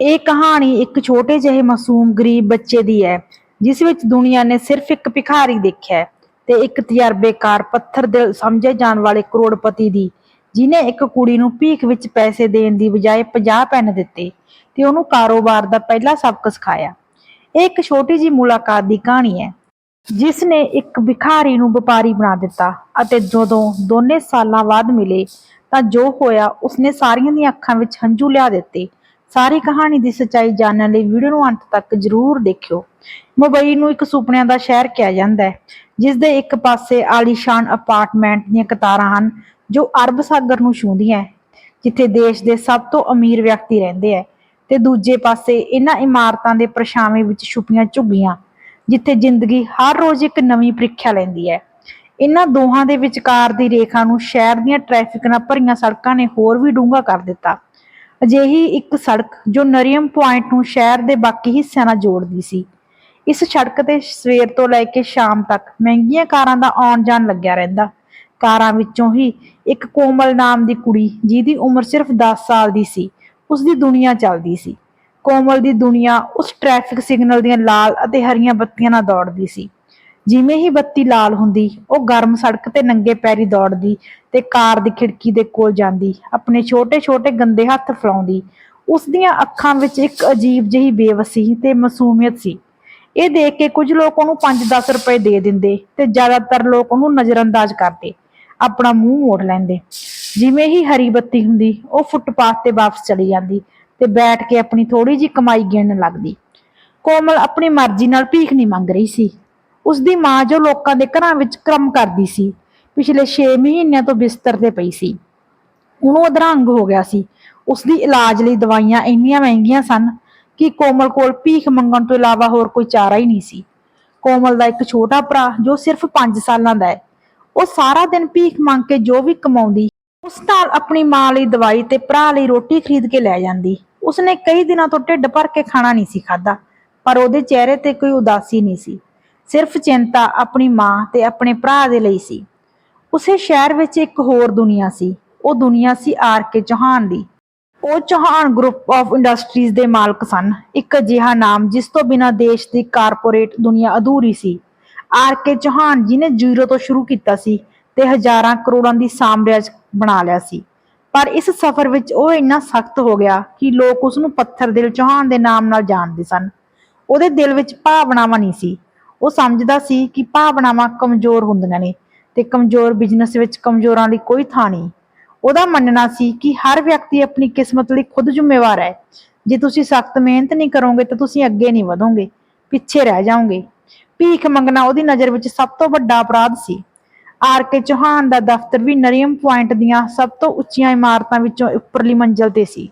ਇਹ ਕਹਾਣੀ ਇੱਕ ਛੋਟੇ ਜਿਹੇ ਮਾਸੂਮ ਗਰੀਬ ਬੱਚੇ ਦੀ ਹੈ, ਜਿਸ ਵਿੱਚ ਦੁਨੀਆ ਨੇ ਸਿਰਫ ਇੱਕ ਭਿਖਾਰੀ ਦੇਖਿਆ ਤੇ ਇੱਕ ਤਜਰਬੇਕਾਰ ਪੱਥਰ ਦਿਲ ਸਮਝੇ ਜਾਣ ਵਾਲੇ ਕਰੋੜਪਤੀ ਦੀ ਜਿਨੇ ਇੱਕ ਕੁੜੀ ਨੂੰ ਭੀਖ ਵਿੱਚ ਪੈਸੇ ਦੇਣ ਦੀ ਬਜਾਏ 50 ਪੈਨ ਦਿੱਤੇ ਤੇ ਉਹਨੂੰ ਕਾਰੋਬਾਰ ਦਾ ਪਹਿਲਾ ਸਬਕ ਸਿਖਾਇਆ। ਇਹ ਇੱਕ ਛੋਟੀ ਜੀ ਮੁਲਾਕਾਤ ਦੀ ਕਹਾਣੀ ਹੈ, ਜਿਸ ਨੇ ਇੱਕ ਭਿਖਾਰੀ ਨੂੰ ਵਪਾਰੀ ਬਣਾ ਦਿੱਤਾ ਅਤੇ ਜਦੋਂ ਦੋਨੇ ਸਾਲਾਂ ਬਾਅਦ ਮਿਲੇ ਤਾਂ ਜੋ ਹੋਇਆ ਉਸਨੇ ਸਾਰੀਆਂ ਦੀਆਂ ਅੱਖਾਂ ਵਿੱਚ ਹੰਝੂ ਲਿਆ ਦਿੱਤੇ ਸਾਰੀ ਕਹਾਣੀ ਦੀ ਸੱਚਾਈ ਜਾਣਨ ਲਈ ਵੀਡੀਓ ਨੂੰ ਅੰਤ ਤੱਕ ਜ਼ਰੂਰ ਦੇਖਿਓ। ਮੁੰਬਈ ਨੂੰ ਇੱਕ ਸੁਪਨਿਆਂ ਦਾ ਸ਼ਹਿਰ ਕਿਹਾ ਜਾਂਦਾ ਹੈ ਜਿਸ ਦੇ ਇੱਕ ਪਾਸੇ ਆਲੀਸ਼ਾਨ ਅਪਾਰਟਮੈਂਟ ਦੀਆਂ ਕਤਾਰਾਂ ਹਨ, ਜੋ ਅਰਬ ਸਾਗਰ ਨੂੰ ਛੂੰਹਦੀਆਂ ਜਿੱਥੇ ਦੇਸ਼ ਦੇ ਸਭ ਤੋਂ ਅਮੀਰ ਵਿਅਕਤੀ ਰਹਿੰਦੇ ਹੈ, ਤੇ ਦੂਜੇ ਪਾਸੇ ਇਹਨਾਂ ਇਮਾਰਤਾਂ ਦੇ ਪਰਛਾਵੇਂ ਵਿੱਚ ਛੁਪੀਆਂ ਝੁੱਗੀਆਂ, ਜਿੱਥੇ ਜ਼ਿੰਦਗੀ ਹਰ ਰੋਜ਼ ਇੱਕ ਨਵੀਂ ਪ੍ਰੀਖਿਆ ਲੈਂਦੀ ਹੈ। ਇਹਨਾਂ ਦੋਹਾਂ ਦੇ ਵਿਚਕਾਰ ਦੀ ਰੇਖਾ ਨੂੰ ਸ਼ਹਿਰ ਦੀਆਂ ਟ੍ਰੈਫਿਕ ਨਾਲ ਭਰੀਆਂ ਸੜਕਾਂ ਨੇ ਹੋਰ ਵੀ ਡੂੰਘਾ ਕਰ ਦਿੱਤਾ। ਅਜਿਹੀ ਇੱਕ ਸੜਕ ਜੋ ਨਰੀਅਮ ਪੁਆਇੰਟ ਨੂੰ ਸ਼ਹਿਰ ਦੇ ਬਾਕੀ ਹਿੱਸਿਆਂ ਨਾਲ ਜੋੜਦੀ ਸੀ। ਇਸ ਸੜਕ ਤੇ ਸਵੇਰ ਤੋਂ ਲੈ ਕੇ ਸ਼ਾਮ ਤੱਕ ਮਹਿੰਗੀਆਂ ਕਾਰਾਂ ਦਾ ਆਉਣ ਜਾਣ ਲੱਗਿਆ ਰਹਿੰਦਾ। ਕਾਰਾਂ ਵਿੱਚੋਂ ਹੀ ਇੱਕ ਕੋਮਲ ਨਾਮ ਦੀ ਕੁੜੀ, ਜਿਹਦੀ ਉਮਰ ਸਿਰਫ 10 ਸਾਲ ਦੀ ਸੀ ਉਸ ਦੀ ਦੁਨੀਆ ਚੱਲਦੀ ਸੀ। ਕੋਮਲ ਦੀ ਦੁਨੀਆ ਉਸ ਟ੍ਰੈਫਿਕ ਸਿਗਨਲ ਦੀਆਂ ਲਾਲ ਅਤੇ ਹਰੀਆਂ ਬੱਤੀਆਂ ਨਾਲ ਦੌੜਦੀ ਸੀ। ਜਿਵੇਂ ਹੀ ਬੱਤੀ ਲਾਲ ਹੁੰਦੀ, ਉਹ ਗਰਮ ਸੜਕ ਤੇ ਨੰਗੇ ਪੈਰੀ ਦੌੜਦੀ ਤੇ ਕਾਰ ਦੀ ਖਿੜਕੀ ਦੇ ਕੋਲ ਜਾਂਦੀ, ਆਪਣੇ ਛੋਟੇ-ਛੋਟੇ ਗੰਦੇ ਹੱਥ ਫਲਾਉਂਦੀ। ਉਸ ਦੀਆਂ ਅੱਖਾਂ ਵਿੱਚ ਇੱਕ ਅਜੀਬ ਜਿਹੀ ਬੇਵਸੀ ਤੇ ਮਾਸੂਮੀਅਤ ਸੀ। ਇਹ ਦੇਖ ਕੇ ਕੁਝ ਲੋਕ ਉਹਨੂੰ 5-10 ਰੁਪਏ ਦੇ ਦਿੰਦੇ ਤੇ ਜ਼ਿਆਦਾਤਰ ਲੋਕ ਉਹਨੂੰ ਨਜ਼ਰਅੰਦਾਜ਼ ਕਰਦੇ, ਆਪਣਾ ਮੂੰਹ ਮੋੜ ਲੈਂਦੇ। ਜਿਵੇਂ ਹੀ ਹਰੀ ਬੱਤੀ ਹੁੰਦੀ, ਉਹ ਫੁੱਟਪਾਥ ਤੇ ਵਾਪਸ ਚਲੀ ਜਾਂਦੀ ਤੇ ਬੈਠ ਕੇ ਆਪਣੀ ਥੋੜੀ ਜੀ ਕਮਾਈ ਗਿਣਨ ਲੱਗਦੀ। ਕੋਮਲ ਆਪਣੀ ਮਰਜ਼ੀ ਨਾਲ ਭੀਖ ਨਹੀਂ ਮੰਗ ਰਹੀ ਸੀ। ਉਸ ਦੀ ਮਾਂ ਜੋ ਲੋਕਾਂ ਦੇ ਘਰਾਂ ਵਿੱਚ ਕੰਮ ਕਰਦੀ ਸੀ, ਪਿਛਲੇ 6 ਮਹੀਨਿਆਂ ਤੋਂ ਬਿਸਤਰ ਤੇ ਪਈ ਸੀ। ਉਹਨੂੰ ਅਧਰੰਗ ਹੋ ਗਿਆ ਸੀ। ਉਸ ਦੀ ਇਲਾਜ ਲਈ ਦਵਾਈਆਂ ਇੰਨੀਆਂ ਮਹਿੰਗੀਆਂ ਸਨ ਕਿ ਕੋਮਲ ਕੋਲ ਭੀਖ ਮੰਗਣ ਤੋਂ ਇਲਾਵਾ ਹੋਰ ਕੋਈ ਚਾਰਾ ਹੀ ਨਹੀਂ ਸੀ। ਕੋਮਲ ਦਾ ਇੱਕ ਛੋਟਾ ਭਰਾ ਜੋ ਸਿਰਫ 5 ਸਾਲਾਂ ਦਾ ਹੈ, ਉਹ ਸਾਰਾ ਦਿਨ ਭੀਖ ਮੰਗ ਕੇ ਜੋ ਵੀ ਕਮਾਉਂਦੀ, ਉਸ ਨਾਲ ਆਪਣੀ ਮਾਂ ਲਈ ਦਵਾਈ ਤੇ ਭਰਾ ਲਈ ਰੋਟੀ ਖਰੀਦ ਕੇ ਲੈ ਜਾਂਦੀ। ਉਸਨੇ ਕਈ ਦਿਨਾਂ ਤੋਂ ਢਿੱਡ ਭਰ ਕੇ ਖਾਣਾ ਨਹੀਂ ਸੀ ਖਾਦਾ ਪਰ ਉਹਦੇ ਚਿਹਰੇ ਤੇ ਕੋਈ ਉਦਾਸੀ ਨਹੀਂ ਸੀ। ਸਿਰਫ ਚਿੰਤਾ ਆਪਣੀ ਮਾਂ ਤੇ ਆਪਣੇ ਭਰਾ ਦੇ ਲਈ ਸੀ। ਉਸੇ ਸ਼ਹਿਰ ਵਿੱਚ ਇੱਕ ਹੋਰ ਦੁਨੀਆ ਸੀ। ਉਹ ਦੁਨੀਆ ਸੀ ਆਰ ਕੇ ਚੌਹਾਨ ਦੀ। ਉਹ ਚੌਹਾਨ ਗਰੁੱਪ ਆਫ ਇੰਡਸਟਰੀਜ਼ ਦੇ ਮਾਲਕ ਸਨ। ਇੱਕ ਅਜਿਹਾ ਨਾਮ ਜਿਸ ਤੋਂ ਬਿਨਾਂ ਦੇਸ਼ ਦੀ ਕਾਰਪੋਰੇਟ ਦੁਨੀਆ ਅਧੂਰੀ ਸੀ। ਆਰ ਕੇ ਚੌਹਾਨ ਜੀ ਨੇ ਜ਼ੀਰੋ ਤੋਂ ਸ਼ੁਰੂ ਕੀਤਾ ਸੀ ਤੇ ਹਜ਼ਾਰਾਂ ਕਰੋੜਾਂ ਦੀ ਸਾਮਰਾਜ ਬਣਾ ਲਿਆ ਸੀ। ਪਰ ਇਸ ਸਫ਼ਰ ਵਿੱਚ ਉਹ ਇੰਨਾ ਸਖਤ ਹੋ ਗਿਆ ਕਿ ਲੋਕ ਉਸ ਨੂੰ ਪੱਥਰ ਦਿਲ ਚੌਹਾਨ ਦੇ ਨਾਮ ਨਾਲ ਜਾਣਦੇ ਸਨ। ਉਹਦੇ ਦਿਲ ਵਿੱਚ ਭਾਵਨਾਵਾਂ ਨਹੀਂ ਸੀ। ਉਹ ਸਮਝਦਾ ਸੀ ਕਿ ਭਾਵਨਾਵਾਂ ਕਮਜ਼ੋਰ ਹੁੰਦੀਆਂ ਨੇ ਤੇ ਕਮਜ਼ੋਰ ਬਿਜ਼ਨਸ ਵਿੱਚ ਕਮਜ਼ੋਰਾਂ ਲਈ ਕੋਈ ਥਾਂ ਨਹੀਂ। ਉਹਦਾ ਮੰਨਣਾ ਸੀ ਕਿ ਹਰ ਵਿਅਕਤੀ ਆਪਣੀ ਕਿਸਮਤ ਲਈ ਖੁਦ ਜ਼ਿੰਮੇਵਾਰ ਹੈ। ਜੇ ਤੁਸੀਂ ਸਖਤ ਮਿਹਨਤ ਨਹੀਂ ਕਰੋਗੇ ਤਾਂ ਤੁਸੀਂ ਅੱਗੇ ਨਹੀਂ ਵਧੋਗੇ, ਪਿੱਛੇ ਰਹਿ ਜਾਓਗੇ। ਭੀਖ ਮੰਗਣਾ ਉਹਦੀ ਨਜ਼ਰ ਵਿੱਚ ਸਭ ਤੋਂ ਵੱਡਾ ਅਪਰਾਧ ਸੀ। ਆਰ ਕੇ ਚੌਹਾਨ ਦਾ ਦਫ਼ਤਰ ਵੀ ਨਰੀਅਮ ਪੁਆਇੰਟ ਦੀਆਂ ਸਭ ਤੋਂ ਉੱਚੀਆਂ ਇਮਾਰਤਾਂ ਵਿੱਚੋਂ ਉੱਪਰਲੀ ਮੰਜ਼ਲ ਤੇ ਸੀ।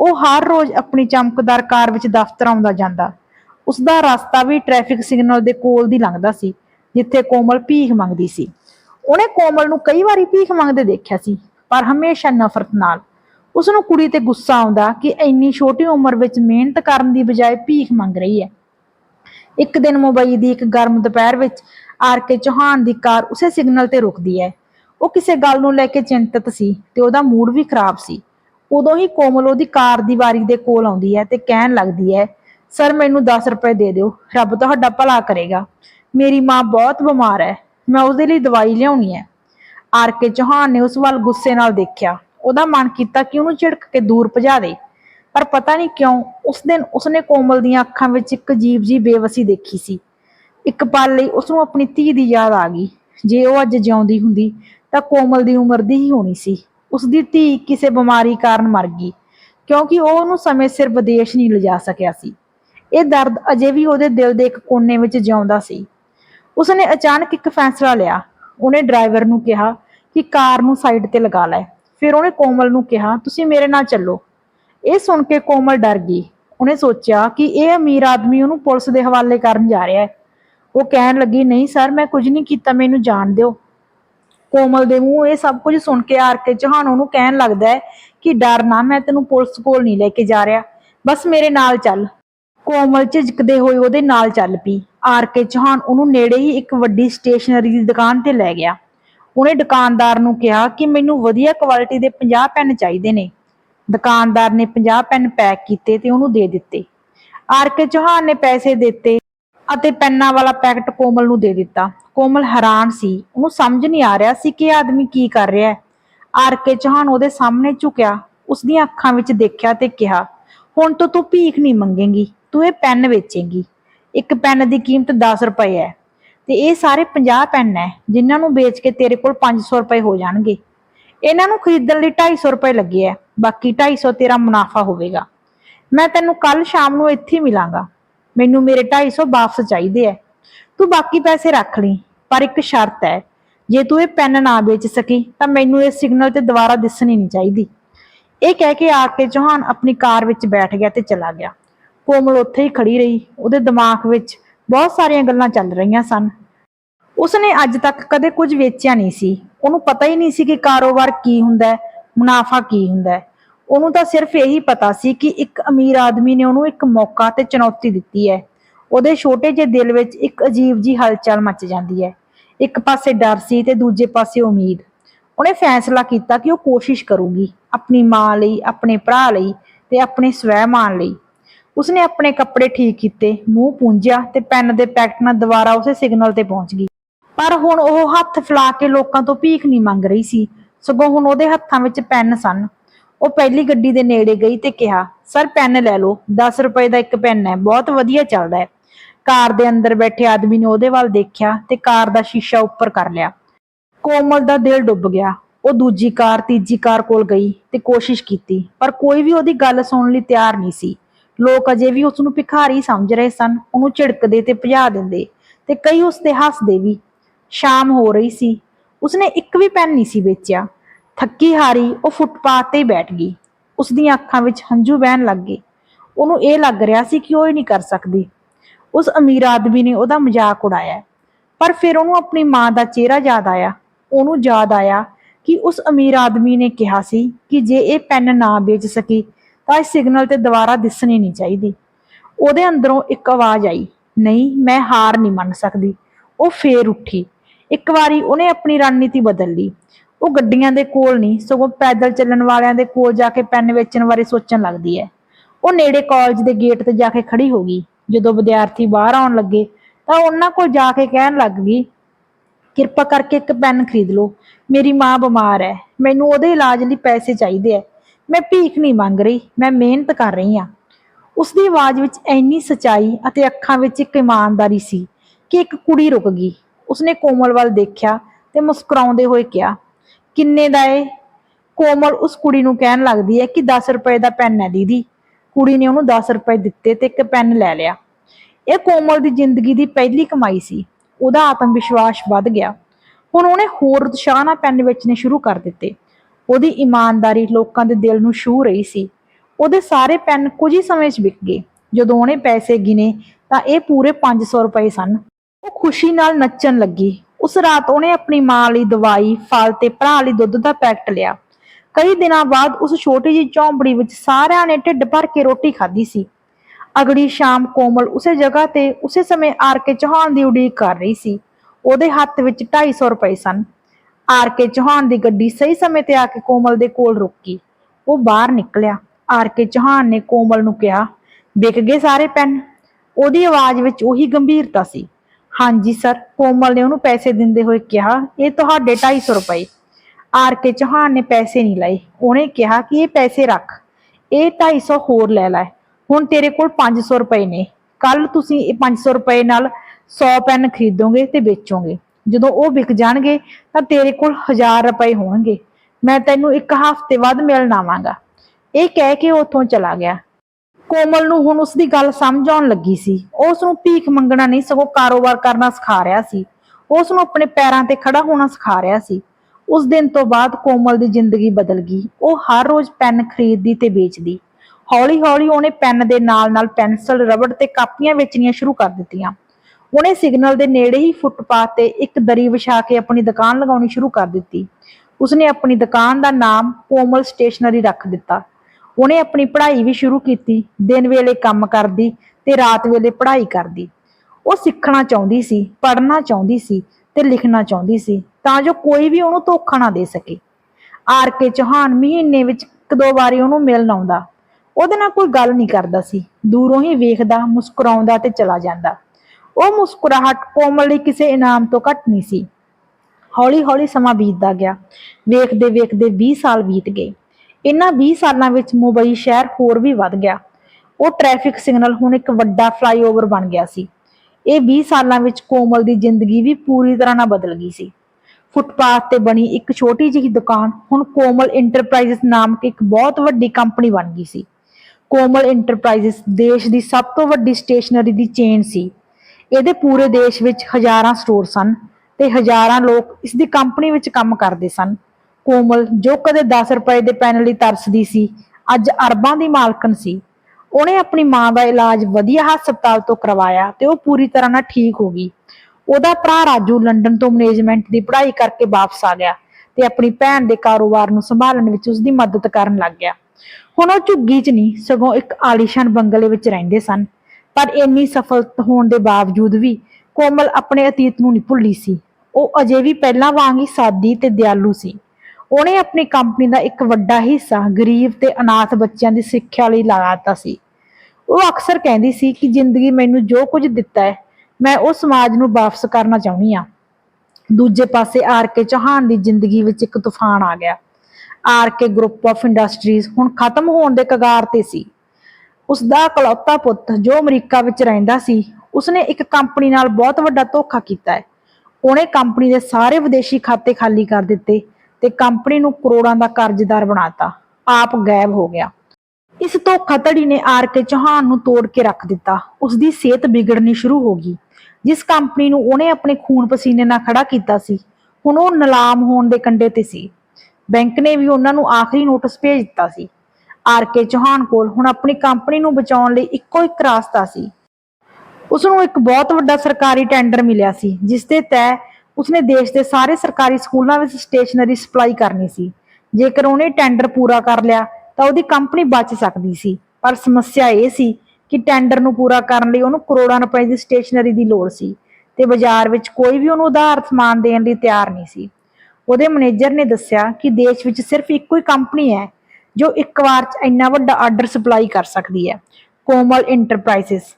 ਉਹ ਹਰ ਰੋਜ਼ ਆਪਣੀ ਚਮਕਦਾਰ ਕਾਰ ਵਿੱਚ ਦਫ਼ਤਰ ਆਉਂਦਾ ਜਾਂਦਾ। ਉਸ ਦਾ ਰਸਤਾ ਵੀ ਟ੍ਰੈਫਿਕ ਸਿਗਨਲ ਦੇ ਕੋਲ ਦੀ ਲੰਘਦਾ ਸੀ, ਜਿੱਥੇ ਕੋਮਲ ਭੀਖ ਮੰਗਦੀ ਸੀ। ਉਹਨੇ ਕੋਮਲ ਨੂੰ ਕਈ ਵਾਰੀ ਭੀਖ ਮੰਗਦੇ ਦੇਖਿਆ ਸੀ, ਪਰ ਹਮੇਸ਼ਾ ਨਫ਼ਰਤ ਨਾਲ। ਉਸ ਨੂੰ ਕੁੜੀ ਤੇ ਗੁੱਸਾ ਆਉਂਦਾ ਕਿ ਇੰਨੀ ਛੋਟੀ ਉਮਰ ਵਿੱਚ ਮਿਹਨਤ ਕਰਨ ਦੀ ਬਜਾਏ ਭੀਖ ਮੰਗ ਰਹੀ ਹੈ। ਇੱਕ ਦਿਨ ਮੁੰਬਈ ਦੀ ਇੱਕ ਗਰਮ ਦੁਪਹਿਰ ਵਿੱਚ ਆਰ ਕੇ ਚੌਹਾਨ ਦੀ ਕਾਰ ਉਸੇ ਸਿਗਨਲ ਤੇ ਰੁਕਦੀ ਹੈ। ਉਹ ਕਿਸੇ ਗੱਲ ਨੂੰ ਲੈ ਕੇ ਚਿੰਤਤ ਸੀ ਤੇ ਉਹਦਾ ਮੂਡ ਵੀ ਖਰਾਬ ਸੀ। ਉਦੋਂ ਹੀ ਕੋਮਲ ਉਹਦੀ ਕਾਰ ਦੀ ਵਾਰੀ ਦੇ ਕੋਲ ਆਉਂਦੀ ਹੈ ਤੇ ਕਹਿਣ ਲੱਗਦੀ ਹੈ ਸਰ, ਮੈਨੂੰ 10 ਰੁਪਏ ਦੇ ਦਿਓ। ਰੱਬ ਤੁਹਾਡਾ ਭਲਾ ਕਰੇਗਾ। ਮੇਰੀ ਮਾਂ ਬਹੁਤ ਬਿਮਾਰ ਹੈ। ਮੈਂ ਉਹਦੇ ਲਈ ਦਵਾਈ ਲਿਆਉਣੀ ਹੈ। ਆਰ ਕੇ ਚੌਹਾਨ ਨੇ ਉਸ ਵੱਲ ਗੁੱਸੇ ਨਾਲ ਦੇਖਿਆ। ਉਹਦਾ ਮਨ ਕੀਤਾ ਕਿ ਉਹਨੂੰ ਝਿੜਕ ਕੇ ਦੂਰ ਭਜਾ ਦੇ। ਪਰ ਪਤਾ ਨਹੀਂ ਕਿਉਂ, ਉਸ ਦਿਨ ਉਸਨੇ ਕੋਮਲ ਦੀਆਂ ਅੱਖਾਂ ਵਿੱਚ ਇੱਕ ਅਜੀਬ ਜੀ ਬੇਵਸੀ ਦੇਖੀ ਸੀ। ਇੱਕ ਪਲ ਲਈ ਉਸ ਨੂੰ ਆਪਣੀ ਧੀ ਦੀ ਯਾਦ ਆ ਗਈ। ਜੇ ਉਹ ਅੱਜ ਜਿਉਂਦੀ ਹੁੰਦੀ, ਤਾਂ ਕੋਮਲ ਦੀ ਉਮਰ ਦੀ ਹੀ ਹੋਣੀ ਸੀ। ਉਸ ਦੀ ਧੀ ਕਿਸੇ ਬਿਮਾਰੀ ਕਾਰਨ ਮਰ ਗਈ, ਕਿਉਂਕਿ ਉਹ ਉਹਨੂੰ ਸਮੇਂ ਸਿਰ ਵਿਦੇਸ਼ ਨਹੀਂ ਲਿਜਾ ਸਕਿਆ ਸੀ। ਇਹ ਦਰਦ ਅਜੇ ਵੀ ਉਹਦੇ ਦਿਲ ਦੇ ਇੱਕ ਕੋਨੇ ਵਿੱਚ ਜਿਉਂਦਾ ਸੀ। ਉਸਨੇ ਅਚਾਨਕ ਇੱਕ ਫੈਸਲਾ ਲਿਆ। ਉਹਨੇ ਡਰਾਈਵਰ ਨੂੰ ਕਿਹਾ ਕਿ ਕਾਰ ਨੂੰ ਸਾਈਡ ਤੇ ਲਗਾ ਲੈ। ਫਿਰ ਉਹਨੇ ਕੋਮਲ ਨੂੰ ਕਿਹਾ, ਤੁਸੀਂ ਮੇਰੇ ਨਾਲ ਚੱਲੋ। ਇਹ ਸੁਣ ਕੇ ਕੋਮਲ ਡਰ ਗਈ। ਉਹਨੇ ਸੋਚਿਆ ਕਿ ਇਹ ਅਮੀਰ ਆਦਮੀ ਉਹਨੂੰ ਪੁਲਿਸ ਦੇ ਹਵਾਲੇ ਕਰਨ ਜਾ ਰਿਹਾ ਹੈ। ਉਹ ਕਹਿਣ ਲੱਗੀ, ਨਹੀਂ ਸਰ, ਮੈਂ ਕੁਝ ਨਹੀਂ ਕੀਤਾ, ਮੈਨੂੰ ਜਾਣ ਦਿਓ। ਕੋਮਲ ਦੇ ਮੂੰਹ ਇਹ ਸਭ ਕੁਝ ਸੁਣ ਕੇ ਆਰ ਕੇ ਚੌਹਾਨ ਉਹਨੂੰ ਕਹਿਣ ਲੱਗਦਾ ਹੈ ਕਿ ਡਰ ਨਾ, ਮੈਂ ਤੈਨੂੰ ਪੁਲਿਸ ਕੋਲ ਨਹੀਂ ਲੈ ਕੇ ਜਾ ਰਿਹਾ। ਬਸ ਮੇਰੇ ਨਾਲ ਚੱਲ। ਕੋਮਲ ਝਿਜਕਦੇ ਹੋਏ ਉਹਦੇ ਨਾਲ ਚੱਲ ਪਈ। ਆਰ ਕੇ ਚੌਹਾਨ ਉਹਨੂੰ ਨੇੜੇ ਹੀ ਇੱਕ ਵੱਡੀ ਸਟੇਸ਼ਨਰੀ ਦੀ ਦੁਕਾਨ ਤੇ ਲੈ ਗਿਆ। ਉਹਨੇ ਦੁਕਾਨਦਾਰ ਨੂੰ ਕਿਹਾ ਕਿ ਮੈਨੂੰ ਵਧੀਆ ਕੁਆਲਿਟੀ ਦੇ 50 ਪੈਨ ਚਾਹੀਦੇ ਨੇ। ਦੁਕਾਨਦਾਰ ਨੇ 50 ਪੈਨ ਪੈਕ ਕੀਤੇ ਤੇ ਉਹਨੂੰ ਦੇ ਦਿੱਤੇ। ਆਰ ਕੇ ਚੌਹਾਨ ਨੇ ਪੈਸੇ ਦਿੱਤੇ ਅਤੇ ਪੈਨਾਂ ਵਾਲਾ ਪੈਕਟ ਕੋਮਲ ਨੂੰ ਦੇ ਦਿੱਤਾ। ਕੋਮਲ ਹੈਰਾਨ ਸੀ। ਉਹਨੂੰ ਸਮਝ ਨਹੀਂ ਆ ਰਿਹਾ ਸੀ ਕਿ ਇਹ ਆਦਮੀ ਕੀ ਕਰ ਰਿਹਾ ਹੈ। ਆਰ ਕੇ ਚੌਹਾਨ ਉਹਦੇ ਸਾਹਮਣੇ ਝੁਕਿਆ ਉਸ ਦੀਆਂ ਅੱਖਾਂ ਵਿੱਚ ਦੇਖਿਆ ਤੇ ਕਿਹਾ, ਹੁਣ ਤੋਂ ਤੂੰ ਭੀਖ ਨਹੀਂ ਮੰਗੇਂਗੀ। ਤੂੰ ਇਹ ਪੈਨ ਵੇਚੇਂਗੀ। ਇੱਕ ਪੈਨ ਦੀ ਕੀਮਤ 10 ਰੁਪਏ ਹੈ। ਤੇ ਇਹ ਸਾਰੇ 50 ਪੈਨ ਹੈ, ਜਿਨ੍ਹਾਂ ਨੂੰ ਵੇਚ ਕੇ ਤੇਰੇ ਕੋਲ 500 ਰੁਪਏ ਹੋ ਜਾਣਗੇ। ਇਹਨਾਂ ਨੂੰ ਖਰੀਦਣ ਲਈ 250 ਰੁਪਏ ਲੱਗੇ ਹੈ, ਬਾਕੀ 250 ਤੇਰਾ ਮੁਨਾਫਾ ਹੋਵੇਗਾ। ਮੈਂ ਤੈਨੂੰ ਕੱਲ ਸ਼ਾਮ ਨੂੰ ਇੱਥੇ ਮਿਲਾਂਗਾ। ਮੈਨੂੰ ਮੇਰੇ 250 ਵਾਪਸ ਚਾਹੀਦੇ ਐ ਤੂੰ ਬਾਕੀ ਪੈਸੇ ਰੱਖ ਲਈ, ਪਰ ਇੱਕ ਸ਼ਰਤ ਹੈ, ਜੇ ਤੂੰ ਇਹ ਪੈਨ ਨਾ ਵੇਚ ਸਕੀ, ਤਾਂ ਮੈਨੂੰ ਇਹ ਸਿਗਨਲ ਤੇ ਦੁਬਾਰਾ ਦਿਸਣੀ ਨਹੀਂ ਚਾਹੀਦੀ। ਇਹ ਕਹਿ ਕੇ ਆ ਕੇ ਚੌਹਾਨ ਆਪਣੀ ਕਾਰ ਵਿੱਚ ਬੈਠ ਗਿਆ ਤੇ ਚਲਾ ਗਿਆ। ਕੋਮਲ ਉੱਥੇ ਹੀ ਖੜੀ ਰਹੀ। ਉਹਦੇ ਦਿਮਾਗ ਵਿੱਚ ਬਹੁਤ ਸਾਰੀਆਂ ਗੱਲਾਂ ਚੱਲ ਰਹੀਆਂ ਸਨ। ਉਸਨੇ ਅੱਜ ਤੱਕ ਕਦੇ ਕੁਝ ਵੇਚਿਆ ਨਹੀਂ ਸੀ। ਉਹਨੂੰ ਪਤਾ ਹੀ ਨਹੀਂ ਸੀ ਕਿ ਕਾਰੋਬਾਰ ਕੀ ਹੁੰਦਾ ਹੈ, ਮੁਨਾਫਾ ਕੀ ਹੁੰਦਾ ਹੈ। ਉਹਨੂੰ ਤਾਂ ਸਿਰਫ ਇਹੀ ਪਤਾ ਸੀ ਕਿ ਇੱਕ ਅਮੀਰ ਆਦਮੀ ਨੇ ਉਹਨੂੰ ਇੱਕ ਮੌਕਾ ਤੇ ਚੁਣੌਤੀ ਦਿੱਤੀ ਹੈ। ਉਹਦੇ ਛੋਟੇ ਜਿਹੇ ਦਿਲ ਵਿੱਚ ਇੱਕ ਅਜੀਬ ਜੀ ਹਲਚਲ ਮੱਚ ਜਾਂਦੀ ਹੈ। ਇੱਕ ਪਾਸੇ ਡਰ ਸੀ ਤੇ ਦੂਜੇ ਪਾਸੇ ਉਮੀਦ। ਉਹਨੇ ਫੈਸਲਾ ਕੀਤਾ ਕਿ ਉਹ ਕੋਸ਼ਿਸ਼ ਕਰੂਗੀ, ਆਪਣੀ ਮਾਂ ਲਈ, ਆਪਣੇ ਭਰਾ ਲਈ ਤੇ ਆਪਣੇ ਸਵੈ ਮਾਨ ਲਈ। ਉਸਨੇ ਆਪਣੇ ਕੱਪੜੇ ਠੀਕ ਕੀਤੇ, ਮੂੰਹ ਪੂੰਝਿਆ ਤੇ ਪੈਨ ਦੇ ਪੈਕਟ ਨਾਲ ਦੁਬਾਰਾ ਉਸੇ ਸਿਗਨਲ ਤੇ ਪਹੁੰਚ ਗਈ। ਪਰ ਹੁਣ ਉਹ ਹੱਥ ਫਲਾ ਕੇ ਲੋਕਾਂ ਤੋਂ ਭੀਖ ਨਹੀਂ ਮੰਗ ਰਹੀ ਸੀ। ਸਗੋਂ ਹੁਣ ਉਹਦੇ ਹੱਥਾਂ ਵਿੱਚ ਪੈਨ ਸਨ। ਉਹ ਪਹਿਲੀ ਗੱਡੀ ਦੇ ਨੇੜੇ ਗਈ ਤੇ ਕਿਹਾ, ਸਰ, ਪੈਨ ਲੈ ਲਓ। 10 ਰੁਪਏ ਦਾ ਇੱਕ ਪੈਨ ਹੈ। ਬਹੁਤ ਵਧੀਆ ਚੱਲਦਾ ਹੈ। ਕਾਰ ਦੇ ਅੰਦਰ ਬੈਠੇ ਆਦਮੀ ਨੇ ਉਹਦੇ ਵੱਲ ਦੇਖਿਆ ਤੇ ਕਾਰ ਦਾ ਸ਼ੀਸ਼ਾ ਉੱਪਰ ਕਰ ਲਿਆ। ਕੋਮਲ ਦਾ ਦਿਲ ਡੁੱਬ ਗਿਆ। ਉਹ ਦੂਜੀ ਕਾਰ, ਤੀਜੀ ਕਾਰ ਕੋਲ ਗਈ ਤੇ ਕੋਸ਼ਿਸ਼ ਕੀਤੀ, ਪਰ ਕੋਈ ਵੀ ਉਹਦੀ ਗੱਲ ਸੁਣਨ ਲਈ ਤਿਆਰ ਨਹੀਂ ਸੀ। ਲੋਕ ਅਜੇ ਵੀ ਉਸ ਨੂੰ ਭਿਖਾਰੀ ਸਮਝ ਰਹੇ ਸਨ, ਉਹਨੂੰ ਝਿੜਕਦੇ ਤੇ ਭਜਾ ਦਿੰਦੇ ਤੇ ਕਈ ਉਸ ਤੇ ਹੱਸਦੇ ਵੀ। ਸ਼ਾਮ ਹੋ ਰਹੀ ਸੀ, ਉਸਨੇ ਇੱਕ ਵੀ ਪੈਨ ਨਹੀਂ ਸੀ ਵੇਚਿਆ। ਥੱਕੀ ਹਾਰੀ ਉਹ ਫੁੱਟਪਾਥ ਤੇ ਬੈਠ ਗਈ। ਉਸ ਦੀਆਂ ਅੱਖਾਂ ਵਿੱਚ ਹੰਝੂ ਵਹਿਣ ਲੱਗ ਗਏ। ਉਹਨੂੰ ਇਹ ਲੱਗ ਰਿਹਾ ਸੀ ਕਿ ਉਹ ਹੀ ਨਹੀਂ ਕਰ ਸਕਦੀ। ਉਸ ਅਮੀਰ ਆਦਮੀ ਨੇ ਉਹਦਾ ਮਜ਼ਾਕ ਉਡਾਇਆ। ਪਰ ਫਿਰ ਉਹਨੂੰ ਆਪਣੀ ਮਾਂ ਦਾ ਚਿਹਰਾ ਯਾਦ ਆਇਆ। ਉਹਨੂੰ ਯਾਦ ਆਇਆ ਕਿ ਉਸ ਅਮੀਰ ਆਦਮੀ ਨੇ ਕਿਹਾ ਸੀ ਕਿ ਜੇ ਇਹ ਪੈਨ ਨਾ ਵੇਚ ਸਕੀ ਤਾਂ ਇਹ ਸਿਗਨਲ ਤੇ ਦੁਬਾਰਾ ਦਿਸਣੀ ਨਹੀਂ ਚਾਹੀਦੀ। ਉਹਦੇ ਅੰਦਰੋਂ ਇੱਕ ਆਵਾਜ਼ ਆਈ, ਨਹੀਂ, ਮੈਂ ਹਾਰ ਨਹੀਂ ਮੰਨ ਸਕਦੀ। ਉਹ ਫੇਰ ਉੱਠੀ। ਇੱਕ ਵਾਰੀ ਉਹਨੇ ਆਪਣੀ ਰਣਨੀਤੀ ਬਦਲ ਲਈ। ਉਹ ਗੱਡੀਆਂ ਦੇ ਕੋਲ ਨਹੀਂ, ਸਗੋਂ ਪੈਦਲ ਚੱਲਣ ਵਾਲਿਆਂ ਦੇ ਕੋਲ ਜਾ ਕੇ ਪੈਨ ਵੇਚਣ ਬਾਰੇ ਸੋਚਣ ਲੱਗਦੀ ਹੈ। ਉਹ ਨੇੜੇ ਕਾਲਜ ਦੇ ਗੇਟ ਤੇ ਜਾ ਕੇ ਖੜੀ ਹੋ ਗਈ। ਜਦੋਂ ਵਿਦਿਆਰਥੀ ਬਾਹਰ ਆਉਣ ਲੱਗੇ, ਤਾਂ ਉਹਨਾਂ ਕੋਲ ਜਾ ਕੇ ਕਹਿਣ ਲੱਗ ਗਈ, ਕਿਰਪਾ ਕਰਕੇ ਇੱਕ ਪੈਨ ਖਰੀਦ ਲਓ। ਮੇਰੀ ਮਾਂ ਬਿਮਾਰ ਹੈ। ਮੈਨੂੰ ਉਹਦੇ ਇਲਾਜ ਲਈ ਪੈਸੇ ਚਾਹੀਦੇ ਐ ਮੈਂ ਭੀਖ ਨਹੀਂ ਮੰਗ ਰਹੀ, ਮੈਂ ਮਿਹਨਤ ਕਰ ਰਹੀ ਹਾਂ। ਉਸ ਦੀ ਆਵਾਜ਼ ਵਿੱਚ ਇੰਨੀ ਸਚਾਈ ਅਤੇ ਅੱਖਾਂ ਵਿੱਚ ਇੱਕ ਇਮਾਨਦਾਰੀ ਸੀ ਕਿ ਇੱਕ ਕੁੜੀ ਰੁਕ ਗਈ। ਉਸਨੇ ਕੋਮਲ ਵੱਲ ਦੇਖਿਆ ਤੇ ਮੁਸਕਰਾਉਂਦੇ ਹੋਏ ਕਿਹਾ, ਕਿੰਨੇ ਦਾ ਏ? ਕੋਮਲ ਉਸ ਕੁੜੀ ਨੂੰ ਕਹਿਣ ਲੱਗਦੀ ਹੈ ਕਿ 10 ਰੁਪਏ ਦਾ ਪੈਨ ਹੈ ਦੀਦੀ। ਕੁੜੀ ਨੇ ਉਹਨੂੰ 10 ਰੁਪਏ ਦਿੱਤੇ ਤੇ ਇੱਕ ਪੈਨ ਲੈ ਲਿਆ। ਇਹ ਕੋਮਲ ਦੀ ਜ਼ਿੰਦਗੀ ਦੀ ਪਹਿਲੀ ਕਮਾਈ ਸੀ। ਉਹਦਾ ਆਤਮ ਵਿਸ਼ਵਾਸ ਵੱਧ ਗਿਆ। ਹੁਣ ਉਹਨੇ ਹੋਰ ਉਤਸ਼ਾਹ ਨਾਲ ਪੈਨ ਵੇਚਣੇ ਸ਼ੁਰੂ ਕਰ ਦਿੱਤੇ। ਉਹਦੀ ਇਮਾਨਦਾਰੀ ਲੋਕਾਂ ਦੇ ਦਿਲ ਨੂੰ ਛੂਹ ਰਹੀ ਸੀ। ਉਹਦੇ ਸਾਰੇ ਪੈਨ ਕੁਝ ਹੀ ਸਮੇਂ 'ਚ ਵਿਕ ਗਏ। ਜਦੋਂ ਉਹਨੇ ਪੈਸੇ ਗਿਣੇ ਤਾਂ ਇਹ ਪੂਰੇ 500 ਰੁਪਏ ਸਨ। ਉਹ ਖੁਸ਼ੀ ਨਾਲ ਨੱਚਣ ਲੱਗੀ। ਉਸ ਰਾਤ ਉਹਨੇ ਆਪਣੀ ਮਾਂ ਲਈ ਦਵਾਈ, ਫਲ ਤੇ ਭਰਾ ਲਈ ਦੁੱਧ ਦਾ ਪੈਕਟ ਲਿਆ। ਕਈ ਦਿਨਾਂ ਬਾਅਦ ਉਸ ਛੋਟੀ ਜਿਹੀ ਝੌਂਪੜੀ ਵਿੱਚ ਸਾਰਿਆਂ ਨੇ ਢਿੱਡ ਭਰ ਕੇ ਰੋਟੀ ਖਾਧੀ ਸੀ। ਅਗਲੀ ਸ਼ਾਮ ਕੋਮਲ ਉਸੇ ਜਗ੍ਹਾ ਤੇ ਉਸੇ ਸਮੇਂ ਆਰ ਕੇ ਚੌਹਾਨ ਦੀ ਉਡੀਕ ਕਰ ਰਹੀ ਸੀ। ਉਹਦੇ ਹੱਥ ਵਿੱਚ 250 ਰੁਪਏ ਸਨ। ਆਰ ਕੇ ਚੌਹਾਨ ਦੀ ਗੱਡੀ ਸਹੀ ਸਮੇਂ ਤੇ ਆ ਕੇ ਕੋਮਲ ਦੇ ਕੋਲ ਰੁਕੀ। ਉਹ ਬਾਹਰ ਨਿਕਲਿਆ। ਆਰ ਕੇ ਚੌਹਾਨ ਨੇ ਕੋਮਲ ਨੂੰ ਕਿਹਾ, ਵਿਕ ਗਏ ਸਾਰੇ ਪੈਨ? ਉਹਦੀ ਆਵਾਜ਼ ਵਿੱਚ ਉਹੀ ਗੰਭੀਰਤਾ ਸੀ। ਹਾਂਜੀ ਸਰ। ਕੋਮਲ ਨੇ ਉਹਨੂੰ ਪੈਸੇ ਦਿੰਦੇ ਹੋਏ ਕਿਹਾ, ਇਹ ਤੁਹਾਡੇ 250 ਰੁਪਏ। ਆਰ ਕੇ ਚੌਹਾਨ ਨੇ ਪੈਸੇ ਨਹੀਂ ਲਏ। ਉਹਨੇ ਕਿਹਾ ਕਿ ਇਹ ਪੈਸੇ ਰੱਖ। ਇਹ 250 ਹੋਰ ਲੈ ਲੈ। ਹੁਣ ਤੇਰੇ ਕੋਲ 500 ਰੁਪਏ ਨੇ। ਕੱਲ ਤੁਸੀਂ ਇਹ 500 ਰੁਪਏ ਨਾਲ 100 ਪੈਨ ਖਰੀਦੋਗੇ ਤੇ ਵੇਚੋਗੇ। ਜਦੋਂ ਉਹ ਵਿਕ ਜਾਣਗੇ ਤਾਂ ਤੇਰੇ ਕੋਲ 1000 ਰੁਪਏ ਹੋਣਗੇ। ਮੈਂ ਤੈਨੂੰ ਇੱਕ ਹਫ਼ਤੇ ਬਾਅਦ ਮਿਲਣ ਆਵਾਂਗਾ। ਇਹ ਕਹਿ ਕੇ ਉਹ ਉੱਥੋਂ ਚਲਾ ਗਿਆ। ਕੋਮਲ ਨੂੰ ਹੁਣ ਉਸ ਦੀ ਗੱਲ ਸਮਝ ਆਉਣ ਲੱਗੀ ਸੀ। ਉਹ ਉਸ ਨੂੰ ਭੀਖ ਮੰਗਣਾ ਨਹੀਂ ਸਗੋਂ ਕਾਰੋਬਾਰ ਕਰਨਾ ਸਿਖਾ ਰਿਹਾ ਸੀ। ਉਹ ਉਸ ਨੂੰ ਆਪਣੇ ਪੈਰਾਂ ਤੇ ਖੜਾ ਹੋਣਾ ਸਿਖਾ ਰਿਹਾ ਸੀ। ਉਸ ਦਿਨ ਤੋਂ ਬਾਅਦ ਕੋਮਲ ਦੀ ਜ਼ਿੰਦਗੀ ਬਦਲ ਗਈ। ਉਹ ਹਰ ਰੋਜ਼ ਪੈਨ ਖਰੀਦਦੀ ਤੇ ਵੇਚਦੀ। ਹੌਲੀ-ਹੌਲੀ ਉਹਨੇ ਪੈਨ ਦੇ ਨਾਲ-ਨਾਲ ਪੈਨਸਲ, ਰਬੜ ਤੇ ਕਾਪੀਆਂ ਵੇਚਣੀਆਂ ਸ਼ੁਰੂ ਕਰ ਦਿੱਤੀਆਂ। ਉਹਨੇ ਸਿਗਨਲ ਦੇ ਨੇੜੇ ਹੀ ਫੁੱਟਪਾਥ ਤੇ ਇੱਕ ਦਰੀ ਵਿਛਾ ਕੇ ਆਪਣੀ ਦੁਕਾਨ ਲਗਾਉਣੀ ਸ਼ੁਰੂ ਕਰ ਦਿੱਤੀ। ਉਸਨੇ ਆਪਣੀ ਦੁਕਾਨ ਦਾ ਨਾਮ ਕੋਮਲ ਸਟੇਸ਼ਨਰੀ ਰੱਖ ਦਿੱਤਾ। ਉਹਨੇ ਆਪਣੀ ਪੜ੍ਹਾਈ ਵੀ ਸ਼ੁਰੂ ਕੀਤੀ, ਦਿਨ ਵੇਲੇ ਕੰਮ ਕਰਦੀ ਤੇ ਰਾਤ ਵੇਲੇ ਪੜ੍ਹਾਈ ਕਰਦੀ। ਉਹ ਸਿੱਖਣਾ ਚਾਹੁੰਦੀ ਸੀ, ਪੜ੍ਹਨਾ ਚਾਹੁੰਦੀ ਸੀ ਤੇ ਲਿਖਣਾ ਚਾਹੁੰਦੀ ਸੀ ਤਾਂ ਜੋ ਕੋਈ ਵੀ ਉਹਨੂੰ ਧੋਖਾ ਨਾ ਦੇ ਸਕੇ। ਆਰ ਕੇ ਚੌਹਾਨ ਮਹੀਨੇ ਵਿੱਚ ਇੱਕ ਦੋ ਵਾਰੀ ਉਹਨੂੰ ਮਿਲਣ ਆਉਂਦਾ। ਉਹਦੇ ਨਾਲ ਕੋਈ ਗੱਲ ਨਹੀਂ ਕਰਦਾ ਸੀ। ਦੂਰੋਂ ਹੀ ਵੇਖਦਾ, ਮੁਸਕਰਾਉਂਦਾ ਤੇ ਚਲਾ ਜਾਂਦਾ। ਉਹ ਮੁਸਕਰਾਹਟ ਕੋਮਲ ਲਈ ਕਿਸੇ ਇਨਾਮ ਤੋਂ ਘੱਟ ਨਹੀਂ ਸੀ। ਹੌਲੀ-ਹੌਲੀ ਸਮਾਂ ਬੀਤਦਾ ਗਿਆ। ਵੇਖਦੇ ਵੇਖਦੇ 20 ਸਾਲ ਬੀਤ ਗਏ। ਇਹਨਾਂ 20 ਸਾਲਾਂ ਵਿੱਚ ਮੁੰਬਈ ਸ਼ਹਿਰ ਹੋਰ ਵੀ ਵੱਧ ਗਿਆ। ਉਹ ਟ੍ਰੈਫਿਕ ਸਿਗਨਲ ਹੁਣ ਇੱਕ ਵੱਡਾ ਫਲਾਈਓਵਰ ਬਣ ਗਿਆ ਸੀ। ਇਹ 20 ਸਾਲਾਂ ਵਿੱਚ ਕੋਮਲ ਦੀ ਜ਼ਿੰਦਗੀ ਵੀ ਪੂਰੀ ਤਰ੍ਹਾਂ ਨਾਲ ਬਦਲ ਗਈ ਸੀ। ਫੁੱਟਪਾਥ ਤੇ ਬਣੀ ਇੱਕ ਛੋਟੀ ਜਿਹੀ ਦੁਕਾਨ ਹੁਣ ਕੋਮਲ ਇੰਟਰਪ੍ਰਾਈਜ਼ਸ ਨਾਮਕ ਇੱਕ ਬਹੁਤ ਵੱਡੀ ਕੰਪਨੀ ਬਣ ਗਈ ਸੀ। ਕੋਮਲ ਇੰਟਰਪ੍ਰਾਈਜ਼ਸ ਦੇਸ਼ ਦੀ ਸਭ ਤੋਂ ਵੱਡੀ ਸਟੇਸ਼ਨਰੀ ਦੀ ਚੇਨ ਸੀ। ਇਹਦੇ ਪੂਰੇ ਦੇਸ਼ ਵਿੱਚ ਹਜ਼ਾਰਾਂ ਸਟੋਰ ਸਨ ਤੇ ਹਜ਼ਾਰਾਂ ਲੋਕ ਇਸ ਦੀ ਕੰਪਨੀ ਵਿੱਚ ਕੰਮ ਕਰਦੇ ਸਨ। ਕੋਮਲ, ਜੋ ਕਦੇ 10 ਰੁਪਏ ਦੇ ਪੈਨ ਲਈ ਤਰਸਦੀ ਸੀ, ਅੱਜ ਅਰਬਾਂ ਦੀ ਮਾਲਕਨ ਸੀ। ਉਹਨੇ ਆਪਣੀ ਮਾਂ ਦਾ ਇਲਾਜ ਵਧੀਆ ਹਸਪਤਾਲ ਤੋਂ ਕਰਵਾਇਆ ਤੇ ਉਹ ਪੂਰੀ ਤਰ੍ਹਾਂ ਨਾਲ ਠੀਕ ਹੋ ਗਈ। ਉਹਦਾ ਭਰਾ ਰਾਜੂ ਲੰਡਨ ਤੋਂ ਮੈਨੇਜਮੈਂਟ ਦੀ ਪੜ੍ਹਾਈ ਕਰਕੇ ਵਾਪਸ ਆ ਗਿਆ ਤੇ ਆਪਣੀ ਭੈਣ ਦੇ ਕਾਰੋਬਾਰ ਨੂੰ ਸੰਭਾਲਣ ਵਿੱਚ ਉਸਦੀ ਮਦਦ ਕਰਨ ਲੱਗ ਗਿਆ। ਹੁਣ ਉਹ ਝੁੱਗੀ 'ਚ ਨਹੀਂ, ਸਗੋਂ ਇੱਕ ਆਲੀਸ਼ਾਨ ਬੰਗਲੇ ਵਿੱਚ ਰਹਿੰਦੇ ਸਨ। ਪਰ ਇੰਨੀ ਸਫਲ ਹੋਣ ਦੇ ਬਾਵਜੂਦ ਵੀ ਕੋਮਲ ਆਪਣੇ ਅਤੀਤ ਨੂੰ ਨਹੀਂ ਭੁੱਲੀ ਸੀ। ਉਹ ਅਜੇ ਵੀ ਪਹਿਲਾਂ ਵਾਂਗ ਹੀ ਸਾਦੀ ਤੇ ਦਿਆਲੂ ਸੀ। ਉਹਨੇ ਆਪਣੀ ਕੰਪਨੀ ਦਾ ਇੱਕ ਵੱਡਾ ਹਿੱਸਾ ਗਰੀਬ ਤੇ ਅਨਾਥ ਬੱਚਿਆਂ ਦੀ ਸਿੱਖਿਆ ਲਈ ਲਗਾ ਦਿੱਤਾ ਸੀ। ਉਹ ਅਕਸਰ ਕਹਿੰਦੀ ਸੀ ਕਿ ਜ਼ਿੰਦਗੀ ਮੈਨੂੰ ਜੋ ਕੁਝ ਦਿੱਤਾ ਹੈ, ਮੈਂ ਉਹ ਸਮਾਜ ਨੂੰ ਵਾਪਸ ਕਰਨਾ ਚਾਹੁੰਦੀ ਆ ਦੂਜੇ ਪਾਸੇ ਆਰ ਕੇ ਚੌਹਾਨ ਦੀ ਜ਼ਿੰਦਗੀ ਵਿੱਚ ਇੱਕ ਤੂਫਾਨ ਆ ਗਿਆ। R K group of industries ਹੁਣ ਖਤਮ ਹੋਣ ਦੇ ਕਗਾਰ ਤੇ ਸੀ। ਉਸ ਦਾ ਇਕਲੌਤਾ ਪੁੱਤ ਜੋ ਅਮਰੀਕਾ ਵਿੱਚ ਰਹਿੰਦਾ ਸੀ, ਉਸਨੇ ਇੱਕ ਕੰਪਨੀ ਨਾਲ ਬਹੁਤ ਵੱਡਾ ਧੋਖਾ ਕੀਤਾ ਹੈ। ਉਹਨੇ ਕੰਪਨੀ ਦੇ ਸਾਰੇ ਵਿਦੇਸ਼ੀ ਖਾਤੇ ਖਾਲੀ ਕਰ ਦਿੱਤੇ ਤੇ ਕੰਪਨੀ ਨੂੰ ਕਰੋੜਾਂ ਦਾ ਕਰਜ਼ਦਾਰ ਬਣਾਤਾ ਆਪ ਗਾਇਬ ਹੋ ਗਿਆ। ਇਸ ਧੋਖਾਧੜੀ ਨੇ ਆਰ ਕੇ ਚੌਹਾਨ ਨੂੰ ਤੋੜ ਕੇ ਰੱਖ ਦਿੱਤਾ। ਉਸ ਦੀ ਸਿਹਤ ਵਿਗੜਨੀ ਸ਼ੁਰੂ ਹੋ ਗਈ। ਜਿਸ ਕੰਪਨੀ ਨੂੰ ਉਹਨੇ ਆਪਣੇ ਖੂਨ ਪਸੀਨੇ ਨਾਲ ਖੜਾ ਕੀਤਾ ਸੀ, ਹੁਣ ਉਹ ਨਿਲਾਮ ਹੋਣ ਦੇ ਕੰਢੇ ਤੇ ਸੀ। ਬੈਂਕ ਨੇ ਵੀ ਉਹਨਾਂ ਨੂੰ ਆਖਰੀ ਨੋਟਿਸ ਭੇਜ ਦਿੱਤਾ ਸੀ। ਆਰ ਕੇ ਚੌਹਾਨ ਕੋਲ ਹੁਣ ਆਪਣੀ ਕੰਪਨੀ ਨੂੰ ਬਚਾਉਣ ਲਈ ਇੱਕੋ ਇੱਕ ਰਾਸਤਾ ਸੀ। ਉਸ ਨੂੰ ਇੱਕ ਬਹੁਤ ਵੱਡਾ ਸਰਕਾਰੀ ਟੈਂਡਰ ਮਿਲਿਆ ਸੀ ਜਿਸ ਦੇ ਤਹਿ ਉਸਨੇ ਦੇਸ਼ ਦੇ ਸਾਰੇ ਸਰਕਾਰੀ ਸਕੂਲਾਂ ਵਿੱਚ ਸਟੇਸ਼ਨਰੀ ਸਪਲਾਈ ਕਰਨੀ ਸੀ। ਜੇਕਰ ਉਹਨੇ ਟੈਂਡਰ ਪੂਰਾ ਕਰ ਲਿਆ, ਤਾਂ ਉਹਦੀ ਕੰਪਨੀ ਬਚ ਸਕਦੀ ਸੀ। ਪਰ ਸਮੱਸਿਆ ਇਹ ਸੀ ਕਿ ਟੈਂਡਰ ਨੂੰ ਪੂਰਾ ਕਰਨ ਲਈ ਉਹਨੂੰ ਕਰੋੜਾਂ ਰੁਪਏ ਦੀ ਸਟੇਸ਼ਨਰੀ ਦੀ ਲੋੜ ਸੀ ਤੇ ਬਾਜ਼ਾਰ ਵਿੱਚ ਕੋਈ ਵੀ ਉਹਨੂੰ ਉਧਾਰ ਸਮਾਨ ਦੇਣ ਲਈ ਤਿਆਰ ਨਹੀਂ ਸੀ। ਉਹਦੇ ਮੈਨੇਜਰ ਨੇ ਦੱਸਿਆ ਕਿ ਦੇਸ਼ ਵਿੱਚ ਸਿਰਫ ਇੱਕੋ ਹੀ ਕੰਪਨੀ ਹੈ ਜੋ ਇੱਕ ਵਾਰ 'ਚ ਇੰਨਾ ਵੱਡਾ ਆਰਡਰ ਸਪਲਾਈ ਕਰ ਸਕਦੀ ਹੈ, ਕੋਮਲ ਇੰਟਰਪ੍ਰਾਈਜ਼ਸ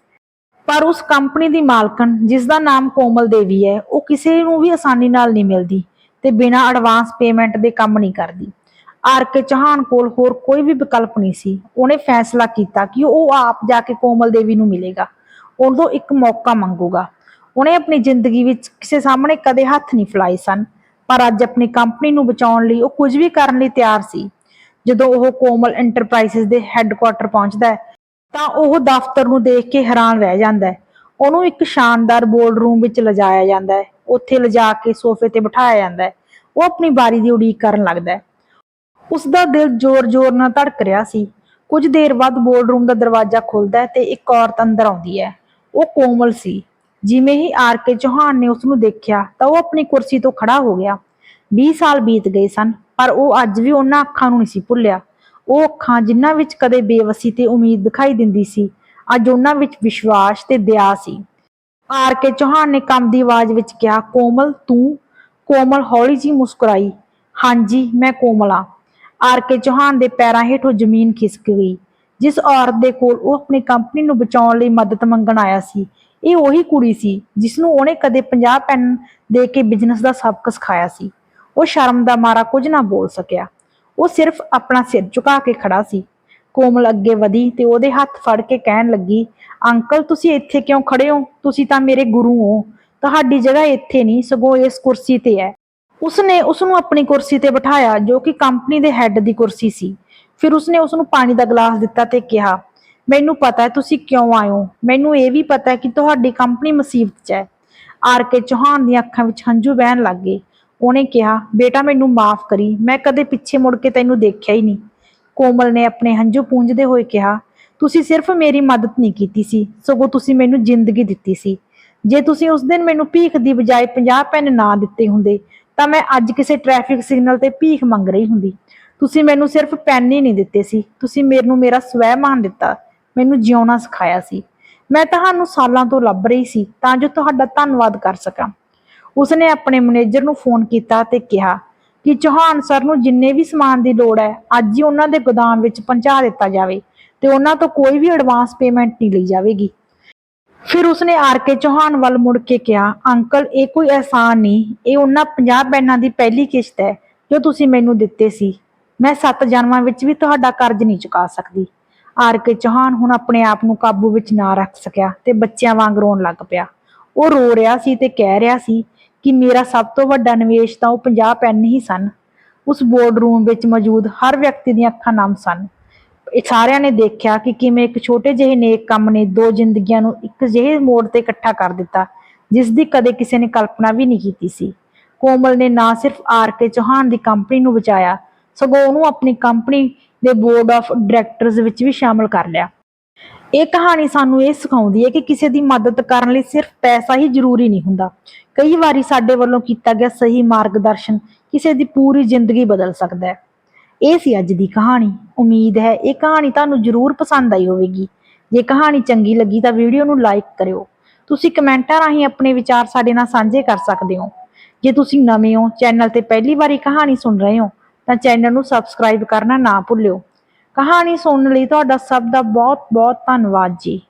ਪਰ ਉਸ ਕੰਪਨੀ ਦੀ ਮਾਲਕਣ ਜਿਸ ਦਾ ਨਾਮ ਕੋਮਲ ਦੇਵੀ ਹੈ, ਉਹ ਕਿਸੇ ਨੂੰ ਵੀ ਆਸਾਨੀ ਨਾਲ ਨਹੀਂ ਮਿਲਦੀ ਤੇ ਬਿਨਾਂ ਐਡਵਾਂਸ ਪੇਮੈਂਟ ਦੇ ਕੰਮ ਨਹੀਂ ਕਰਦੀ। ਆਰ ਕੇ ਚੌਹਾਨ ਕੋਲ ਹੋਰ ਕੋਈ ਵੀ ਵਿਕਲਪ ਨਹੀਂ ਸੀ। ਉਹਨੇ ਫੈਸਲਾ ਕੀਤਾ ਕਿ ਉਹ ਆਪ ਜਾ ਕੇ ਕੋਮਲ ਦੇਵੀ ਨੂੰ ਮਿਲੇਗਾ। ਉਦੋਂ ਇੱਕ ਮੌਕਾ ਮੰਗੂਗਾ। ਉਹਨੇ ਆਪਣੀ ਜ਼ਿੰਦਗੀ ਵਿੱਚ ਕਿਸੇ ਸਾਹਮਣੇ ਕਦੇ ਹੱਥ ਨਹੀਂ ਫਲਾਏ ਸਨ, ਪਰ ਅੱਜ ਆਪਣੀ ਕੰਪਨੀ ਨੂੰ ਬਚਾਉਣ ਲਈ ਉਹ ਕੁਝ ਵੀ ਕਰਨ ਲਈ ਤਿਆਰ ਸੀ। ਜਦੋਂ ਉਹ ਕੋਮਲ ਇੰਟਰਪ੍ਰਾਈਜ਼ਸ ਦੇ ਹੈੱਡਕੁਆਟਰ ਪਹੁੰਚਦਾ ਹੈ, ਤਾਂ ਉਹ ਦਫ਼ਤਰ ਨੂੰ ਦੇਖ ਕੇ ਹੈਰਾਨ ਰਹਿ ਜਾਂਦਾ ਹੈ। ਉਹਨੂੰ ਇੱਕ ਸ਼ਾਨਦਾਰ ਬੋਰਡ ਰੂਮ ਵਿੱਚ ਲਿਜਾਇਆ ਜਾਂਦਾ ਹੈ। ਉੱਥੇ ਲਿਜਾ ਕੇ ਸੋਫੇ ਤੇ ਬਿਠਾਇਆ ਜਾਂਦਾ ਹੈ। ਉਹ ਆਪਣੀ ਵਾਰੀ ਦੀ ਉਡੀਕ ਕਰਨ ਲੱਗਦਾ ਹੈ। ਉਸ ਦਾ ਦਿਲ ਜ਼ੋਰ-ਜ਼ੋਰ ਨਾਲ ਧੜਕ ਰਿਹਾ ਸੀ। ਕੁਝ ਦੇਰ ਬਾਅਦ ਬੋਰਡ ਰੂਮ ਦਾ ਦਰਵਾਜ਼ਾ ਖੁੱਲਦਾ ਹੈ ਤੇ ਇੱਕ ਔਰਤ ਅੰਦਰ ਆਉਂਦੀ ਹੈ। ਉਹ ਕੋਮਲ ਸੀ। ਜਿਵੇਂ ਹੀ ਆਰ ਕੇ ਚੌਹਾਨ ਨੇ ਉਸ ਨੂੰ ਦੇਖਿਆ, ਤਾਂ ਉਹ ਆਪਣੀ ਕੁਰਸੀ ਤੋਂ ਖੜਾ ਹੋ ਗਿਆ। 20 ਸਾਲ ਬੀਤ ਗਏ ਸਨ। ਪਰ ਉਹ ਅੱਜ ਵੀ ਉਹਨਾਂ ਅੱਖਾਂ ਨੂੰ ਨਹੀਂ ਸੀ ਭੁੱਲਿਆ। ਉਹ ਅੱਖਾਂ ਜਿਨ੍ਹਾਂ ਵਿੱਚ ਕਦੇ ਬੇਵਸੀ ਤੇ ਉਮੀਦ ਦਿਖਾਈ ਦਿੰਦੀ ਸੀ, ਅੱਜ ਉਹਨਾਂ ਵਿੱਚ ਵਿਸ਼ਵਾਸ ਤੇ ਦਇਆ ਸੀ। ਆਰ ਕੇ ਚੌਹਾਨ ਨੇ ਕੰਮ ਦੀ ਆਵਾਜ਼ ਵਿੱਚ ਕਿਹਾ, ਕੋਮਲ, ਤੂੰ? ਕੋਮਲ ਹੌਲੀ ਜੀ ਮੁਸਕਰਾਈ, ਹਾਂਜੀ, ਮੈਂ ਕੋਮਲ ਹਾਂ। ਆਰ ਕੇ ਚੌਹਾਨ ਦੇ ਪੈਰਾਂ ਹੇਠੋਂ ਜ਼ਮੀਨ ਖਿਸਕ ਗਈ, ਜਿਸ ਔਰਤ ਦੇ ਕੋਲ ਉਹ ਆਪਣੀ ਕੰਪਨੀ ਨੂੰ ਬਚਾਉਣ ਲਈ ਮਦਦ ਮੰਗਣ ਆਇਆ ਸੀ। ਇਹ ਉਹੀ ਕੁੜੀ ਸੀ ਜਿਸ ਨੂੰ ਉਹਨੇ ਕਦੇ 50 ਪੈਨ ਦੇ ਕੇ ਬਿਜ਼ਨਸ ਦਾ ਸਬਕ ਸਿਖਾਇਆ ਸੀ। ਉਹ ਸ਼ਰਮ ਦਾ ਮਾਰਾ ਕੁਝ ਨਾ ਬੋਲ ਸਕਿਆ। ਉਹ ਸਿਰਫ ਆਪਣਾ ਸਿਰ ਝੁਕਾ ਕੇ ਖੜਾ ਸੀ। ਕੋਮਲ ਅੱਗੇ ਵਧੀ ਤੇ ਉਹਦੇ ਹੱਥ ਫੜ ਕੇ ਕਹਿਣ ਲੱਗੀ, ਅੰਕਲ, ਤੁਸੀਂ ਇੱਥੇ ਕਿਉਂ ਖੜੇ ਹੋ? ਤੁਸੀਂ ਤਾਂ ਮੇਰੇ ਗੁਰੂ ਹੋ। ਤੁਹਾਡੀ ਜਗ੍ਹਾ ਇੱਥੇ ਨਹੀਂ, ਸਗੋਂ ਇਸ ਕੁਰਸੀ ਤੇ ਹੈ। ਉਸਨੇ ਉਸ ਨੂੰ ਆਪਣੀ ਕੁਰਸੀ ਤੇ ਬਿਠਾਇਆ, ਜੋ ਕਿ ਕੰਪਨੀ ਦੇ ਹੈੱਡ ਦੀ ਕੁਰਸੀ ਸੀ। ਫਿਰ ਉਸਨੇ ਉਸ ਨੂੰ ਪਾਣੀ ਦਾ ਗਲਾਸ ਦਿੱਤਾ ਤੇ ਕਿਹਾ, ਮੈਨੂੰ ਪਤਾ ਹੈ ਤੁਸੀਂ ਕਿਉਂ ਆਇਓ ਮੈਨੂੰ ਇਹ ਵੀ ਪਤਾ ਹੈ ਕਿ ਤੁਹਾਡੀ ਕੰਪਨੀ ਮੁਸੀਬਤ 'ਚ ਹੈ। ਆਰ ਕੇ ਚੌਹਾਨ ਦੀਆਂ ਅੱਖਾਂ ਵਿੱਚ ਹੰਝੂ ਵਹਿਣ ਲੱਗ ਗਏ। ਉਹਨੇ ਕਿਹਾ, ਬੇਟਾ, ਮੈਨੂੰ ਮਾਫ ਕਰੀ। ਮੈਂ ਕਦੇ ਪਿੱਛੇ ਮੁੜ ਕੇ ਤੈਨੂੰ ਦੇਖਿਆ ਹੀ ਨਹੀਂ। ਕੋਮਲ ਨੇ ਆਪਣੇ ਹੰਝੂ ਪੂੰਝਦੇ ਹੋਏ ਕਿਹਾ, ਤੁਸੀਂ ਸਿਰਫ ਮੇਰੀ ਮਦਦ ਨਹੀਂ ਕੀਤੀ ਸੀ, ਸਗੋਂ ਤੁਸੀਂ ਮੈਨੂੰ ਜ਼ਿੰਦਗੀ ਦਿੱਤੀ ਸੀ। ਜੇ ਤੁਸੀਂ ਉਸ ਦਿਨ ਮੈਨੂੰ ਭੀਖ ਦੀ ਬਜਾਏ 50 ਪੈਨ ਨਾ ਦਿੱਤੇ ਹੁੰਦੇ, ਤਾਂ ਮੈਂ ਅੱਜ ਕਿਸੇ ਟ੍ਰੈਫਿਕ ਸਿਗਨਲ ਤੇ ਭੀਖ ਮੰਗ ਰਹੀ ਹੁੰਦੀ। ਤੁਸੀਂ ਮੈਨੂੰ ਸਿਰਫ ਪੈਨ ਹੀ ਨਹੀਂ ਦਿੱਤੇ ਸੀ। ਤੁਸੀਂ ਮੈਨੂੰ ਮੇਰਾ ਸਵੈਮਾਨ ਦਿੱਤਾ, ਮੈਨੂੰ ਜਿਉਣਾ ਸਿਖਾਇਆ ਸੀ। ਮੈਂ ਤੁਹਾਨੂੰ ਸਾਲਾਂ ਤੋਂ ਲੱਭ ਰਹੀ ਸੀ, ਤਾਂ ਜੋ ਤੁਹਾਡਾ ਧੰਨਵਾਦ ਕਰ ਸਕਾਂ। ਉਸਨੇ ਆਪਣੇ ਮੈਨੇਜਰ ਨੂੰ ਫੋਨ ਕੀਤਾ ਤੇ ਕਿਹਾ ਕਿ ਚੌਹਾਨ ਸਰ ਨੂੰ ਜਿੰਨੇ ਵੀ ਸਮਾਨ ਦੀ ਲੋੜ ਹੈ, ਅੱਜ ਹੀ ਉਹਨਾਂ ਦੇ ਗੋਦਾਮ ਵਿੱਚ ਪਹੁੰਚਾ ਦਿੱਤਾ ਜਾਵੇ ਤੇ ਉਹਨਾਂ ਤੋਂ ਕੋਈ ਵੀ ਐਡਵਾਂਸ ਪੇਮੈਂਟ ਨਹੀਂ ਲਈ ਜਾਵੇਗੀ। ਫਿਰ ਉਸਨੇ ਆਰ ਕੇ ਚੌਹਾਨ ਵੱਲ ਮੁੜ ਕੇ ਕਿਹਾ, ਅੰਕਲ, ਇਹ ਕੋਈ ਅਹਿਸਾਨ ਨਹੀਂ, ਇਹ ਉਹਨਾਂ 50 ਬੈਨਾਂ ਦੀ ਪਹਿਲੀ ਕਿਸ਼ਤ ਹੈ ਜੋ ਤੁਸੀਂ ਮੈਨੂੰ ਦਿੱਤੇ ਸੀ। ਮੈਂ ਸੱਤ ਜਨਮਾਂ ਵਿੱਚ ਵੀ ਤੁਹਾਡਾ ਕਰਜ਼ ਨਹੀਂ ਚੁਕਾ ਸਕਦੀ। ਆਰ ਕੇ ਚੌਹਾਨ ਹੁਣ ਆਪਣੇ ਆਪ ਨੂੰ ਕਾਬੂ ਵਿੱਚ ਨਾ ਰੱਖ ਸਕਿਆ ਤੇ ਬੱਚਿਆਂ ਵਾਂਗ ਰੋਣ ਲੱਗ ਪਿਆ। ਉਹ ਰੋ ਰਿਹਾ ਸੀ ਤੇ ਕਹਿ ਰਿਹਾ ਸੀ ਕਿ ਮੇਰਾ ਸਭ ਤੋਂ ਵੱਡਾ ਨਿਵੇਸ਼ ਤਾਂ ਉਹ 50 ਪੈਨ ਹੀ ਸਨ। ਉਸ ਬੋਰਡ ਰੂਮ ਵਿੱਚ ਮੌਜੂਦ ਹਰ ਵਿਅਕਤੀ ਦੀਆਂ ਅੱਖਾਂ ਨਮ ਸਨ। ਇਹ ਸਾਰਿਆਂ ਨੇ ਦੇਖਿਆ ਕਿ ਕਿਵੇਂ ਇੱਕ ਛੋਟੇ ਜਿਹੇ ਨੇਕ ਕੰਮ ਨੇ ਦੋ ਜ਼ਿੰਦਗੀਆਂ ਨੂੰ ਇੱਕ ਜਿਹੇ ਮੋੜ ਤੇ ਇਕੱਠਾ ਕਰ ਦਿੱਤਾ, ਜਿਸ ਦੀ ਕਦੇ ਕਿਸੇ ਨੇ ਕਲਪਨਾ ਵੀ ਨਹੀਂ ਕੀਤੀ ਸੀ। ਕੋਮਲ ਨੇ ਨਾ ਸਿਰਫ ਆਰ ਕੇ ਚੌਹਾਨ ਦੀ ਕੰਪਨੀ ਨੂੰ ਬਚਾਇਆ, ਸਗੋਂ ਉਹਨੂੰ ਆਪਣੀ ਕੰਪਨੀ ਦੇ ਬੋਰਡ ਆਫ ਡਾਇਰੈਕਟਰਸ ਵਿੱਚ ਵੀ ਸ਼ਾਮਲ ਕਰ ਲਿਆ। ਇਹ ਕਹਾਣੀ ਸਾਨੂੰ ਇਹ ਸਿਖਾਉਂਦੀ ਹੈ ਕਿ ਕਿਸੇ ਦੀ ਮਦਦ ਕਰਨ ਲਈ ਸਿਰਫ ਪੈਸਾ ਹੀ ਜ਼ਰੂਰੀ ਨਹੀਂ ਹੁੰਦਾ। ਕਈ ਵਾਰੀ ਸਾਡੇ ਵੱਲੋਂ ਕੀਤਾ ਗਿਆ ਸਹੀ ਮਾਰਗਦਰਸ਼ਨ ਕਿਸੇ ਦੀ ਪੂਰੀ ਜ਼ਿੰਦਗੀ ਬਦਲ ਸਕਦਾ ਹੈ। ਇਹ ਸੀ ਅੱਜ ਦੀ ਕਹਾਣੀ। ਉਮੀਦ ਹੈ ਇਹ ਕਹਾਣੀ ਤੁਹਾਨੂੰ ਜ਼ਰੂਰ ਪਸੰਦ ਆਈ ਹੋਵੇਗੀ। ਜੇ ਕਹਾਣੀ ਚੰਗੀ ਲੱਗੀ ਤਾਂ ਵੀਡੀਓ ਨੂੰ ਲਾਈਕ ਕਰਿਓ। ਤੁਸੀਂ ਕਮੈਂਟਾਂ ਰਾਹੀਂ ਆਪਣੇ ਵਿਚਾਰ ਸਾਡੇ ਨਾਲ ਸਾਂਝੇ ਕਰ ਸਕਦੇ ਹੋ। ਜੇ ਤੁਸੀਂ ਨਵੇਂ ਹੋ, ਚੈਨਲ ਤੇ ਪਹਿਲੀ ਵਾਰੀ ਕਹਾਣੀ ਸੁਣ ਰਹੇ ਹੋ, ਤਾਂ ਚੈਨਲ ਨੂੰ ਸਬਸਕ੍ਰਾਈਬ ਕਰਨਾ ਨਾ ਭੁੱਲਿਓ। ਕਹਾਣੀ ਸੁਣਨ ਲਈ ਤੁਹਾਡਾ ਸਭ ਦਾ ਬਹੁਤ ਬਹੁਤ ਧੰਨਵਾਦ ਜੀ।